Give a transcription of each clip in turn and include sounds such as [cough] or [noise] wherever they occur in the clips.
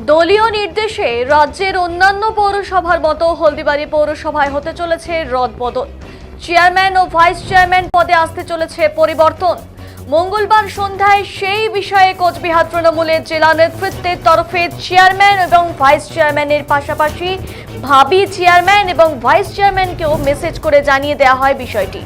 দলীয় নির্দেশে রাজ্যের অন্যান্য পৌরসভার মতো হলদিবাড়ি পৌরসভায় হতে চলেছে রদবদল চেয়ারম্যান ও ভাইস চেয়ারম্যান পদে আসতে চলেছে পরিবর্তন। মঙ্গলবার সন্ধ্যায় সেই বিষয়ে কোচবিহার তৃণমূলের জেলা নেতৃত্বের তরফে চেয়ারম্যান এবং ভাইস চেয়ারম্যানের পাশাপাশি ভাবি চেয়ারম্যান এবং ভাইস চেয়ারম্যানকেও মেসেজ করে জানিয়ে দেওয়া হয় বিষয়টি।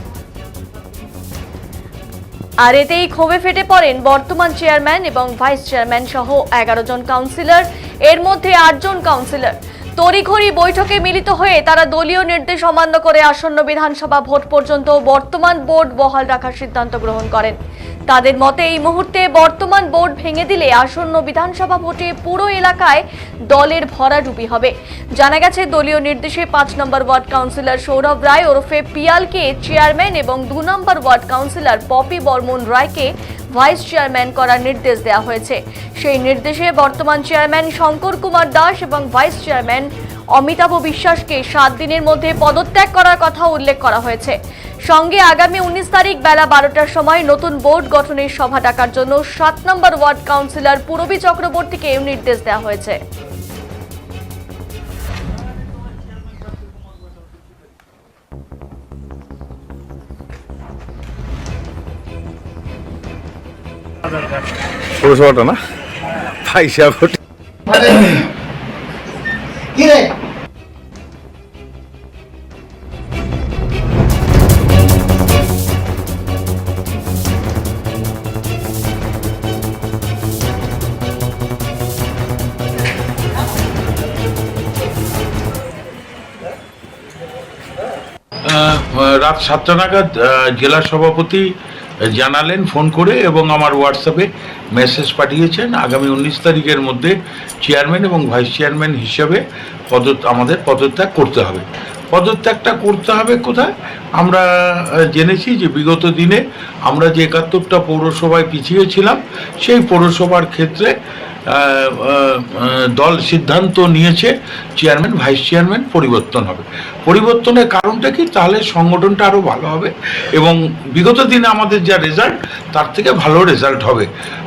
আর এতেই ক্ষোভে ফেটে পড়েন বর্তমান চেয়ারম্যান এবং ভাইস চেয়ারম্যান সহ এগারো জন কাউন্সিলর। এর মধ্যে আটজন কাউন্সিলর। তড়িঘড়ি বৈঠকে মিলিত হয়ে তারা দলীয় নির্দেশ অমান্য করে আসন্ন বিধানসভা ভোট পর্যন্ত বর্তমান বোর্ড বহাল রাখার সিদ্ধান্ত গ্রহণ করেন। তাদের মতে, এই মুহূর্তে বর্তমান বোর্ড ভেঙে দিলে আসন্ন বিধানসভা ভোটে পুরো এলাকায় দলের ভরাডুবি হবে। জানা গেছে, দলীয় নির্দেশে পাঁচ number ward councillor Sourav Roy ওরফে পিয়ালকে চেয়ারম্যান এবং দু number ward councillor Popi Barman রায়কে ভাইস চেয়ারম্যান করার নির্দেশ দেওয়া হয়েছে। সেই নির্দেশে বর্তমান চেয়ারম্যান শঙ্কর কুমার দাস এবং ভাইস চেয়ারম্যান অমিতাভ বিশ্বাসকে সাত দিনের মধ্যে পদত্যাগ করার কথা উল্লেখ করা হয়েছে। সঙ্গে আগামী উনিশ তারিখ বেলা বারোটার সময় নতুন বোর্ড গঠনের সভা ডাকার জন্য সাত নম্বর ওয়ার্ড কাউন্সিলর পূরবী চক্রবর্তীকে নির্দেশ দেওয়া হয়েছে। পৌরসভাটা না? পয়সা ভোট [coughs] রাত সাতটা নাগাদ জেলা সভাপতি জানালেন, ফোন করে এবং আমার হোয়াটসঅ্যাপে মেসেজ পাঠিয়েছেন। আগামী উনিশ তারিখের মধ্যে চেয়ারম্যান এবং ভাইস চেয়ারম্যান হিসাবে পদ আমাদের পদত্যাগ করতে হবে। পদত্যাগটা করতে হবে কোথায়? আমরা জেনেছি যে বিগত দিনে আমরা যে একাত্তরটা পৌরসভায় পিছিয়ে ছিলাম, সেই পৌরসভার ক্ষেত্রে দল সিদ্ধান্ত নিয়েছে চেয়ারম্যান ভাইস চেয়ারম্যান পরিবর্তন হবে। পরিবর্তনের কারণটা কি? তাহলে সংগঠনটা আরও ভালো হবে এবং বিগত দিনে আমাদের যা রেজাল্ট তার থেকে ভালো রেজাল্ট হবে।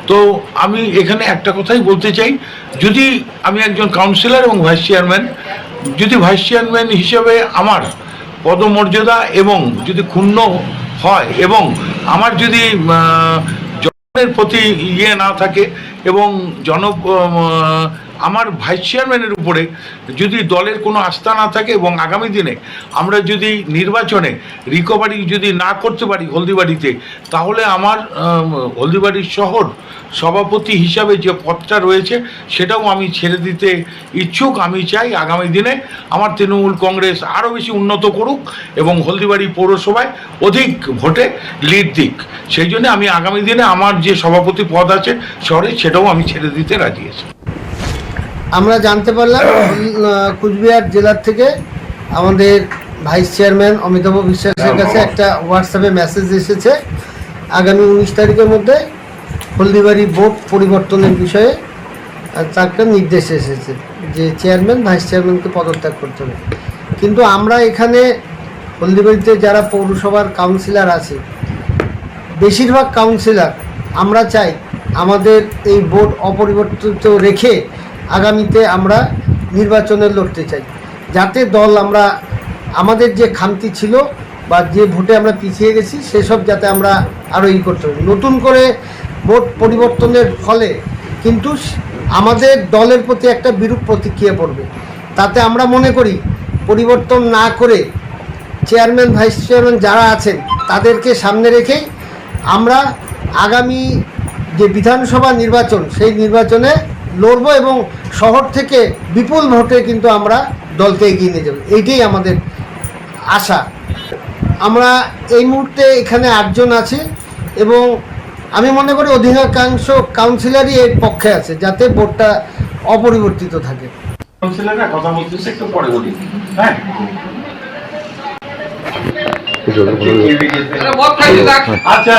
তো আমি এখানে একটা কথাই বলতে চাই, যদি আমি একজন কাউন্সিলর এবং ভাইস চেয়ারম্যান যদি ভাইস চেয়ারম্যান হিসেবে আমার পদমর্যাদা এবং যদি ক্ষুণ্ণ হয় এবং আমার যদি প্রতি ইয়ে না থাকে এবং জন আমার ভাইস চেয়ারম্যানের উপরে যদি দলের কোনো আস্থা না থাকে এবং আগামী দিনে আমরা যদি নির্বাচনে রিকভারি যদি না করতে পারি হলদিবাড়িতে, তাহলে আমার হলদিবাড়ির শহর সভাপতি হিসাবে যে পদটা রয়েছে সেটাও আমি ছেড়ে দিতে ইচ্ছুক। আমি চাই আগামী দিনে আমার তৃণমূল কংগ্রেস আরও বেশি উন্নত করুক এবং হলদিবাড়ি পৌরসভায় অধিক ভোটে লিড দিক। সেই জন্য আমি আগামী দিনে আমার যে সভাপতি পদ আছে শহরে সেটাও আমি ছেড়ে দিতে রাজি আছি। আমরা জানতে পারলাম কুচবিহার জেলার থেকে আমাদের ভাইস চেয়ারম্যান অমিতাভ বিশ্বাসের কাছে একটা হোয়াটসঅ্যাপে মেসেজ এসেছে। আগামী উনিশ তারিখের মধ্যে হলদিবাড়ি বোর্ড পরিবর্তনের বিষয়ে একটা নির্দেশ এসেছে যে চেয়ারম্যান ভাইস চেয়ারম্যানকে পদত্যাগ করতে হবে। কিন্তু আমরা এখানে হলদিবাড়িতে যারা পৌরসভার কাউন্সিলর আছে বেশিরভাগ কাউন্সিলর আমরা চাই আমাদের এই বোর্ড অপরিবর্তিত রেখে আগামীতে আমরা নির্বাচনে লড়তে চাই। যাতে দল আমরা, আমাদের যে খামতি ছিল বা যে ভোটে আমরা পিছিয়ে গেছি, সেসব যাতে আমরা আরও ই করতে পারি। নতুন করে ভোট পরিবর্তনের ফলে কিন্তু আমাদের দলের প্রতি একটা বিরূপ প্রতিক্রিয়া পড়বে। তাতে আমরা মনে করি, পরিবর্তন না করে চেয়ারম্যান, ভাইস চেয়ারম্যান যারা আছেন, তাদেরকে সামনে রেখেই আমরা আগামী যে বিধানসভা নির্বাচন, সেই নির্বাচনে লড়ব এবং শহর থেকে বিপুল ভোটে কিন্তু আমরা দলকে এগিয়ে নিয়ে যাব। এইটাই আমাদের আশা। আমরা এই মুহূর্তে এখানে আটজন আছি এবং আমি মনে করি অধিকাংশ কাউন্সিলারই এর পক্ষে আছে যাতে বোর্ডটা অপরিবর্তিত থাকে। কাউন্সিলররা কথা বলতেছে একটু পরে বলি। হ্যাঁ? আচ্ছা